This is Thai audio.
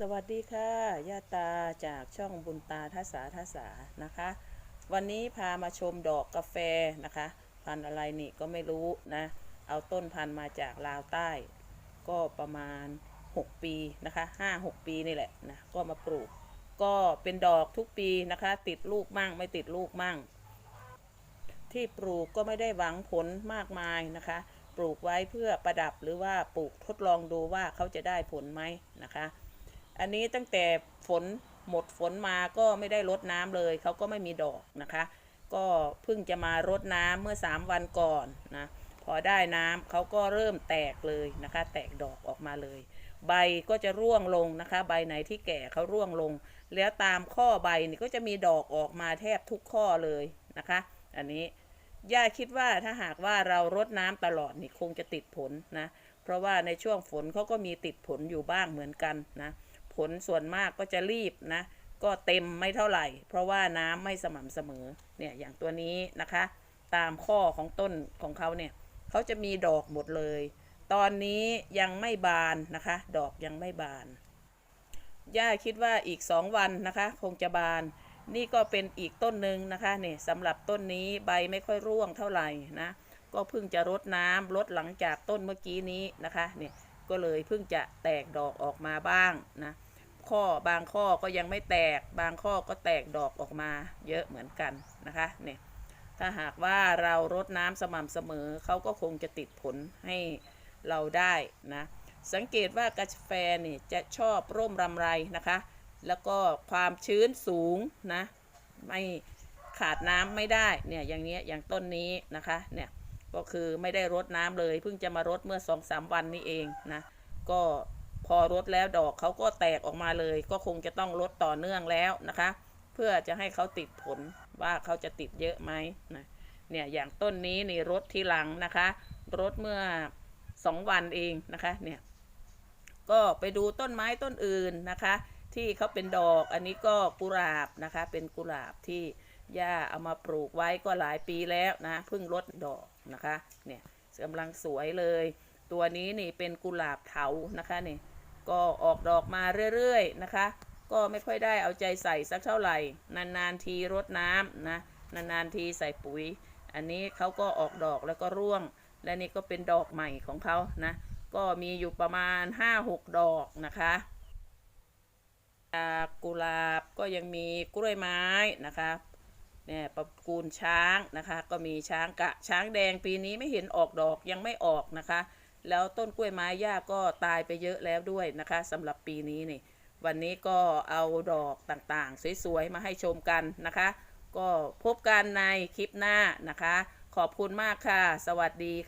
สวัสดีค่ะย่าตาจากช่องบุญตาทัศาทัศานะคะ วันนี้พามาชมดอกกาแฟนะคะ พันอะไรนี่ก็ไม่รู้นะ เอาต้นพันมาจากลาวใต้ ก็ประมาณ 6 ปีนะคะ5-6 ปีนี่แหละนะก็มาปลูก ก็เป็นดอกทุกปีนะคะ ติดลูกมั่งไม่ติดลูกมั่ง ที่ปลูกก็ไม่ได้หวังผลมากมายนะคะ ปลูกไว้เพื่อประดับหรือว่าปลูกทดลองดูว่าเขาจะได้ผลไหมนะคะ อันนี้ตั้งแต่ฝนหมดฝนมาก็ไม่ได้รดน้ำเลย เขาก็ไม่มีดอกนะคะ ก็เพิ่งจะมารดน้ำเมื่อ 3 วันก่อนนะ พอได้น้ำเขาก็เริ่มแตกเลยนะคะ แตกดอกออกมาเลย ใบก็จะร่วงลงนะคะ ใบไหนที่แก่เขาร่วงลง แล้วตามข้อใบนี่ก็จะมีดอกออกมาแทบทุกข้อเลยนะคะ อันนี้ย่าคิดว่าถ้าหากว่าเรารดน้ำตลอดนี่คงจะติดผลนะ เพราะว่าในช่วงฝนเขาก็มีติดผลอยู่บ้างเหมือนกันนะ ผลส่วนมากก็จะรีบนะ ก็เต็มไม่เท่าไหร่ เพราะว่าน้ำไม่สม่ำเสมอเนี่ยอย่างตัวนี้นะคะ ตามข้อของต้นของเขาเนี่ยเขาจะมีดอกหมดเลย ตอนนี้ยังไม่บานนะคะ ดอกยังไม่บาน ย่าคิดว่าอีกสองวันนะคะ คงจะบาน นี่ก็เป็นอีกต้นหนึ่งนะคะเนี่ยสำหรับต้นนี้ใบไม่ค่อยร่วงเท่าไหร่นะ ก็เพิ่งจะรดน้ำลดหลังจากต้นเมื่อกี้นี้นะคะเนี่ย ก็เลยเพิ่งจะแตกดอกออกมาบ้างนะข้อบางข้อก็ยังไม่แตก บางข้อก็แตกดอกออกมาเยอะเหมือนกันนะคะเนี่ยถ้าหากว่าเรารดน้ำสม่ำเสมอเขาก็คงจะติดผลให้เราได้นะสังเกตว่ากาแฟนี่จะชอบร่มรำไรนะคะ แล้วก็ความชื้นสูงนะไม่ขาดน้ำไม่ได้เนี่ยอย่างเนี้ยอย่างต้นนี้นะคะเนี่ย ก็คือไม่ได้รดน้ำเลย เพิ่งจะมารดเมื่อสองสามวันนี้เองนะก็พอรดแล้วดอกเขาก็แตกออกมาเลย ก็คงจะต้องรดต่อเนื่องแล้วนะคะ เพื่อจะให้เขาติดผลว่าเขาจะติดเยอะไหมนะเนี่ยอย่างต้นนี้นี่รดทีหลังนะคะรดเมื่อสองวันเองนะคะเนี่ยก็ไปดูต้นไม้ต้นอื่นนะคะ ที่เขาเป็นดอกอันนี้ก็กุหลาบนะคะ เป็นกุหลาบที่ ย่าเอามาปลูกไว้ก็หลายปีแล้วนะเพิ่งลดดอกนะคะเนี่ยกำลังสวยเลย ตัวนี้นี่เป็นกุหลาบเถานะคะนี่ก็ออกดอกมาเรื่อยๆนะคะ ก็ไม่ค่อยได้เอาใจใส่สักเท่าไหร่ นานๆทีรดน้ำนะนานๆทีใส่ปุ๋ย อันนี้เขาก็ออกดอกแล้วก็ร่วง และนี่ก็เป็นดอกใหม่ของเขานะก็มีอยู่ประมาณ 5-6 ดอกนะคะกุหลาบก็ยังมีกล้วยไม้นะคะ เนี่ยประกูลช้างนะคะ ก็มีช้างกะช้างแดงปีนี้ไม่เห็นออกดอกยังไม่ออกนะคะ แล้วต้นกล้วยไม้ย่าก็ตายไปเยอะแล้วด้วยนะคะสำหรับปีนี้นี่วันนี้ก็เอาดอกต่างๆ สวยๆ มาให้ชมกันนะคะ ก็พบกันในคลิปหน้านะคะ ขอบคุณมากค่ะ สวัสดีค่ะ